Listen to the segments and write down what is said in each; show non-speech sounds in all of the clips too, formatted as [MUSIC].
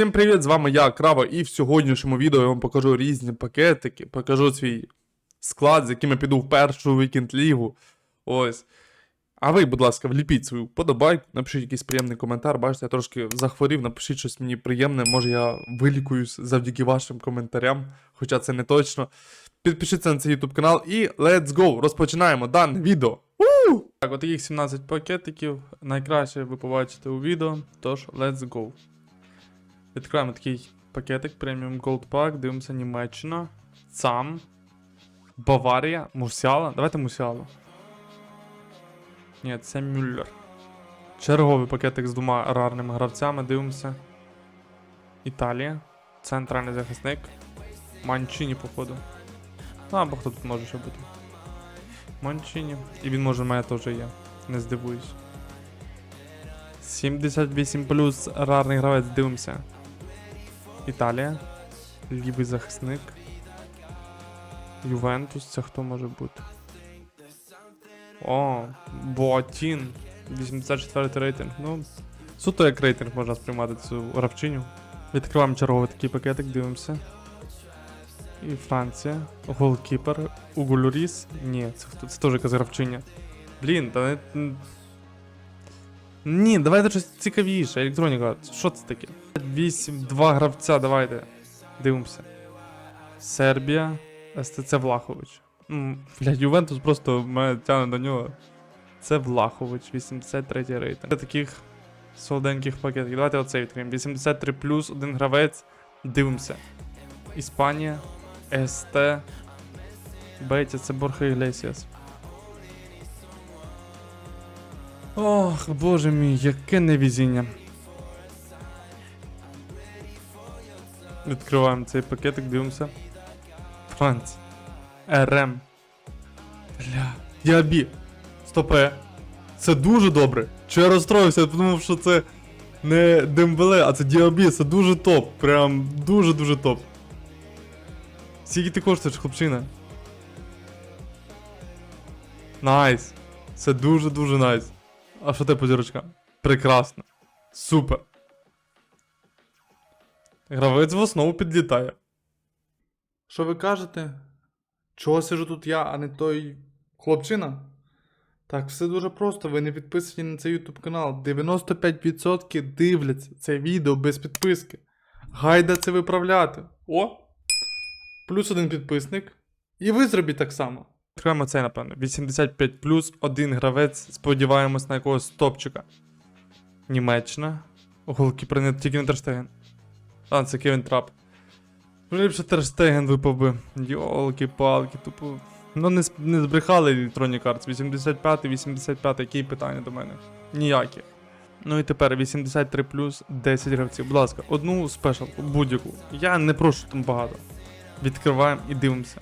Всім привіт, з вами я, Крава, і в сьогоднішньому відео я вам покажу різні пакетики, покажу свій склад, з яким я піду в першу вікенд лігу. Ось. А ви, будь ласка, вліпіть свою подобайку, напишіть якийсь приємний коментар. Бачите, я трошки захворів, напишіть щось мені приємне, може я вилікуюсь завдяки вашим коментарям, хоча це не точно. Підпишіться на цей YouTube канал і let's go! Розпочинаємо дане відео. Так, от таких 17 пакетиків. Найкраще ви побачите у відео. Тож, let's go. Відкриваємо такий пакетик Premium Gold Pack, дивимося Німеччина, ЦАМ, Баварія, Мусіала. Давайте Мусіалу. Ні, це Мюллер. Черговий пакетик з двома рарними гравцями, дивимося. Італія. Центральний захисник. Манчині, походу. Ну, або хто тут може ще бути. Манчині. І він може в мене теж є. Не здивуюсь. 78 плюс рарний гравець, дивимося. Італія. Лівий захисник. Ювентус, це хто може бути? О, Боатін. 84 рейтинг. Ну, суто як рейтинг можна сприймати цю гравчиню. Відкриваємо черговий такий пакетик, дивимося. І Франція. Голкіпер. Угулюріс. Ні, це? Це теж якась гравчиня. Блін, та не. Ні, давайте щось цікавіше. Електроніка, що це таке? 8, 2 гравця, давайте. Дивимося. Сербія, СТЦ Влахович. Ну, блядь, Ювентус просто мене тягне до нього. Це Влахович, 83 рейтинг. Це таких солоденьких пакетів. Давайте оцей відкриємо. 83 плюс, один гравець. Дивимося. Іспанія, СТ. Бетя, це Борха Іглесіас. Ох, боже мій, яке невізіння. Відкриваємо цей пакетик, дивимося. Франц. РМ. Бля. Діабі. Стопе. Це дуже добре. Чи я розстроївся, я подумав, що це не Дембеле, а це Діабі, це дуже топ. Прям дуже-дуже топ. Скільки ти коштуєш, хлопчина? Найс. Це дуже-дуже найс. А що те по зірочкам? Прекрасно. Супер. Гравець в основу підлітає. Що ви кажете? Чого сижу тут я, а не той хлопчина? Так, все дуже просто, ви не підписані на цей YouTube канал. 95% дивляться це відео без підписки. Гайда це виправляти. О! Плюс один підписник. І ви зробіть так само. Відкриваємо цей, напевно. 85 плюс один гравець. Сподіваємось на якогось топчика. Німеччина. Голкіпер не тільки не Терштеген. А, це Кевін Трап. Ліпше Терштеген випав би. Йолки-палки, тупо. Ну не, не збрехали Electronic Arts. 85 85 які питання до мене? Ніякі. Ну і тепер 83 плюс 10 гравців. Будь ласка, одну спешалку, будь-яку. Я не прошу там багато. Відкриваємо і дивимося.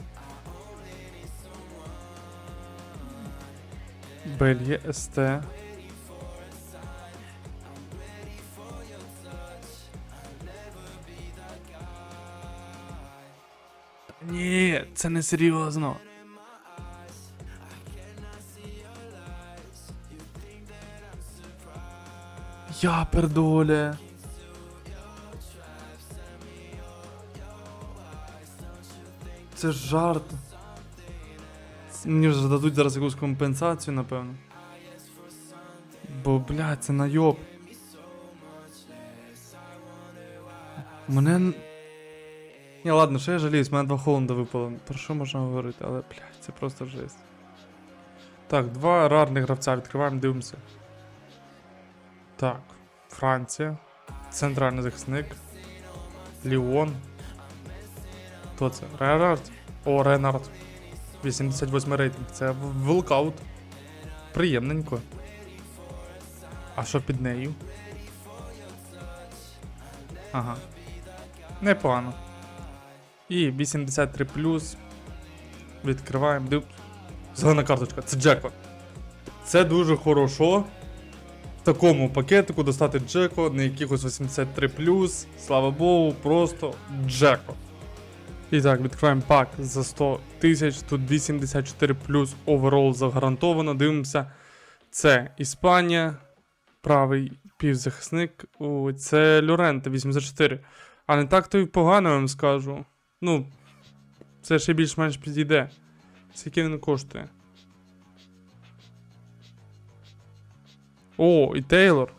Бельгія, СТ. Ні, це не серйозно. Я пердоле. Це ж жарт. Мені вже дадуть зараз якусь компенсацію, напевно. Бо, блядь, це найоб. Мене. Ні, ладно, що я жаліюсь, мене два Холланда випало. Про що можна говорити, але, блядь, це просто жесть. Так, два рарних гравця відкриваємо, дивимося. Так, Франція. Центральний захисник. Ліон. Хто це? Ренард? О, Ренард. 88 рейтинг. Це в- волкаут. Приємненько. А що під нею? Ага. Непогано. І 83 плюс. Відкриваємо. Див... Зелена карточка. Це Джекпот. Це дуже хорошо. В такому пакетику достати Джеко, не якихось 83 плюс. Слава Богу, просто Джеко. І так, відкриваємо пак за 100 тисяч. Тут 84 плюс оверол загарантовано. Дивимося. Це Іспанія, правий півзахисник. О, це Люренте 84. А не так то й погано я вам скажу. Ну, це ще більш-менш підійде. Скільки він коштує? О, і Тейлор.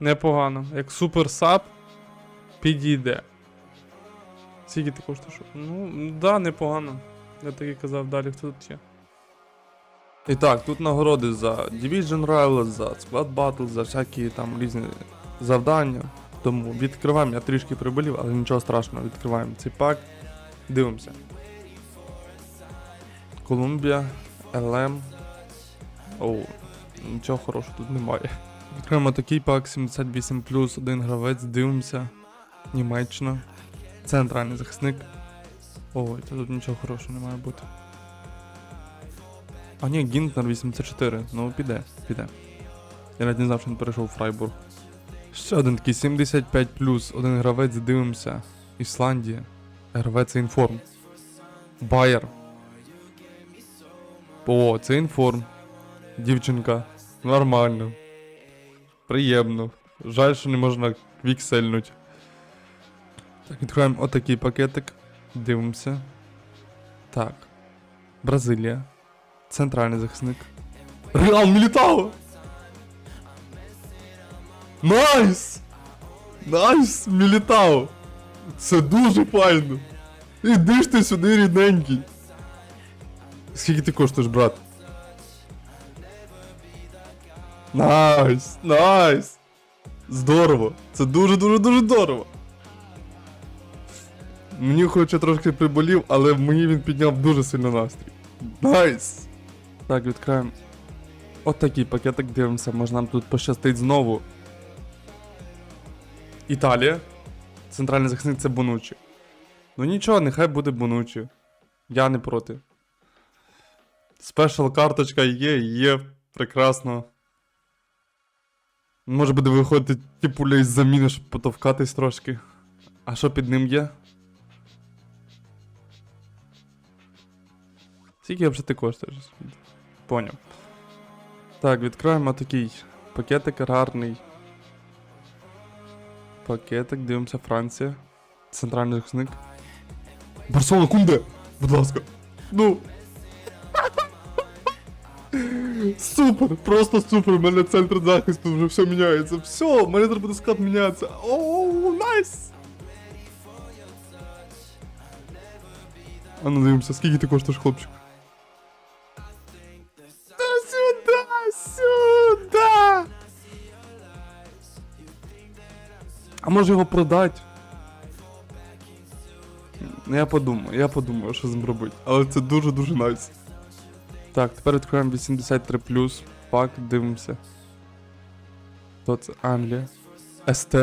Непогано. Як супер сап підійде. Скільки ти коштуєш? Ну, да, непогано. Я так і казав, далі хто тут є. І так, тут нагороди за Division Rivals, за Squad Battle, за всякі там різні завдання. Тому відкриваємо, я трішки приболів, але нічого страшного, відкриваємо цей пак. Дивимося. Колумбія, ЛМ. Оу, нічого хорошого тут немає. Відкриємо такий пак 78 плюс один гравець, дивимося. Німеччина. Центральний захисник. Ой, та тут нічого хорошого не має бути. А ні, Гінтнер 84. Ну піде, піде. Я навіть не знав, що він перейшов у Фрайбург. Ще один такий 75 один гравець, дивимося. Ісландія. Гравець інформ. Байер. О, це інформ. Дівчинка. Нормально. Приємно. Жаль, що не можна віксельнуть. Так, відкриваємо отакий пакетик. Дивимося. Так. Бразилія. Центральний захисник. Реал Мілітао! Найс! Найс, Мілітао! Це дуже файно! Іди ж ти сюди, рідненький! Скільки ти коштуєш, брат? Найс! Найс! Здорово! Це дуже-дуже дуже здорово! Мені хоче трошки приболів, але мені він підняв дуже сильно настрій. Найс! Так, відкриємо. От такий пакетик дивимося, може нам тут пощастить знову. Італія. Центральний захисник це Бонучі. Ну нічого, нехай буде Бонучі. Я не проти. Спешл карточка є, є, прекрасно. Може буде виходити типуля із заміни, щоб потовкатись трошки. А що під ним є? Скільки взагалі ти коштуєш? Поняв. Так, відкриваємо такий пакетик гарний. Пакетик, дивимося, Франція. Центральний захисник. Барселона Кунде! Будь ласка. Ну. Супер! Просто супер! У мене центр захисту вже все міняється. Все, у мене буде склад мінятися. Оу, найс! А ну дивимося, скільки ти коштуєш, хлопчик? Може його продати? Ну я подумаю, я подумаю, що з ним робити. Але це дуже-дуже найс. Так, тепер відкриваємо 83 пак, дивимося. Хто це? Англія. СТ.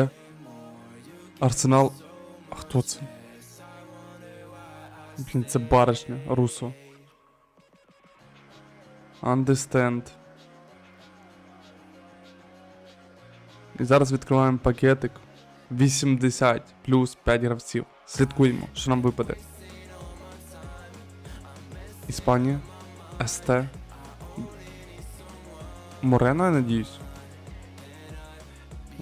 Арсенал. А хто це? Блін, це баришня, Русо. Understand. І зараз відкриваємо пакетик. 80 плюс 5 гравців. Слідкуємо, що нам випаде. Іспанія. СТ. Морено, я надіюсь.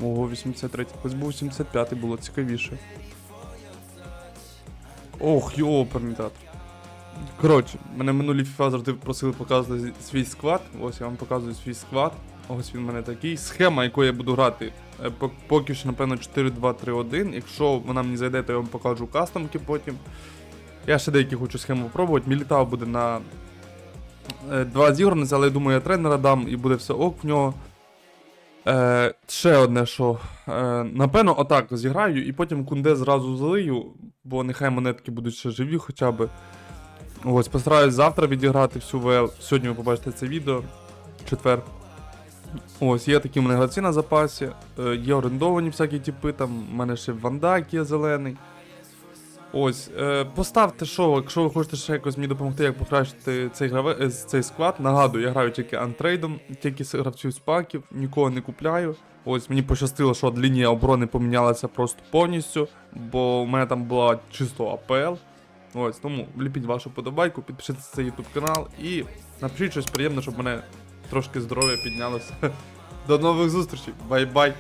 Ого, 83. Ось був 85 було цікавіше. Ох, йо, пермітатор. Коротше, мене минулі FIFA завжди просили показувати свій склад. Ось я вам показую свій склад. Ось він у мене такий. Схема, якою я буду грати. Е, пок- Поки що, напевно, 4-2-3-1. Якщо вона мені зайде, то я вам покажу кастомки потім. Я ще деякі хочу схему попробувати. Мілітав буде на е, два зіграниці, але я думаю, я тренера дам і буде все ок в нього. Е, ще одне, що. Е, напевно, отак зіграю, і потім кунде зразу залию, бо нехай монетки будуть ще живі хоча б. Ось, постараюсь завтра відіграти всю ВЛ. Сьогодні ви побачите це відео. Четвер. Ось, є такі в мене гравці на запасі. Е, є орендовані всякі типи, там в мене ще Вандак є зелений. Ось, е, поставте що, якщо ви хочете ще якось мені допомогти, як покращити цей, граве, е, цей склад. Нагадую, я граю тільки антрейдом, тільки з гравців з паків, нікого не купляю. Ось мені пощастило, що лінія оборони помінялася просто повністю, бо у мене там була чисто АПЛ. Ось, тому вліпіть вашу подобайку, підпишіться на цей YouTube канал і напишіть щось приємне, щоб мене трошки здоров'я піднялося. [LAUGHS] До нових зустрічей. Бай-бай.